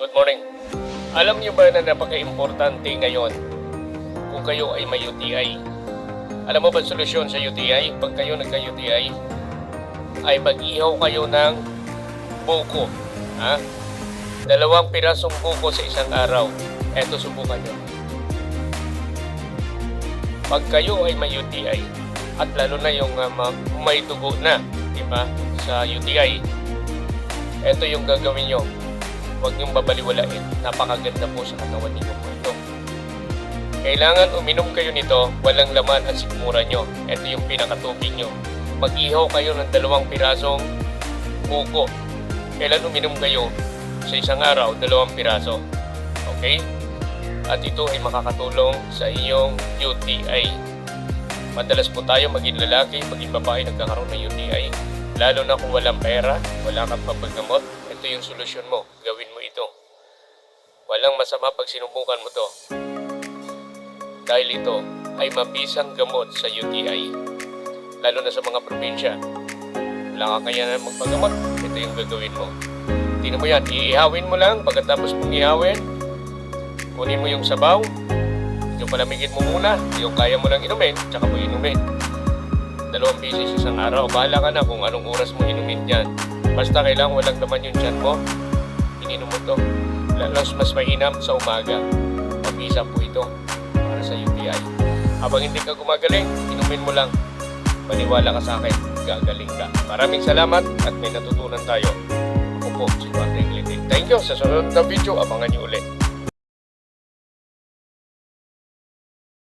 Good morning. Alam niyo ba na napaka-importante ngayon kung kayo ay may UTI? Alam mo ba solusyon sa UTI? Pag kayo nagka-UTI, ay mag-ihaw kayo ng buko. Ha? Dalawang pirasong buko sa isang araw. Eto, subukan nyo. Pag kayo ay may UTI, at lalo na yung uh, ma- may dugo na, di ba, sa UTI, eto yung gagawin nyo. Huwag niyong babaliwalain. Napakaganda po sa katawan ninyo po ito. Kailangan uminom kayo nito, walang laman ang sikmura nyo. Ito yung pinakatubig nyo. Mag-ihaw kayo ng dalawang pirasong buko. Kailan uminom kayo? Sa isang araw, dalawang piraso. Okay? At ito ay makakatulong sa iyong UTI. Madalas po tayo maging lalaki, maging babae nagkakaroon ng UTI. Lalo na kung walang pera, wala kang papagamot, ito yung solusyon mo. Gawin. Walang masama pag sinubukan mo to. Dahil ito ay mabisang gamot sa UTI. Lalo na sa mga probinsya. Wala ka kaya na magpagamot, ito yung gagawin mo. Tingnan mo yan, iihawin mo lang, pagkatapos mong ihawin, kunin mo yung sabaw, yung palamigin mo muna, yung kaya mo lang inumin, tsaka mo inumin. Dalawang beses isang araw, bahala ka na kung anong oras mo inumin yan. Basta kailangan walang laman yung tiyan mo, ininom mo to. Lalos mas mainam sa umaga. Mabisa po ito para sa UTI. Habang hindi ka gumagaling, inumin mo lang. Maniwala ka sa akin, gagaling ka. Maraming salamat at may natutunan tayo. Ako po si Patrick. Thank you. Sa sunod na video, abangan niyo ulit.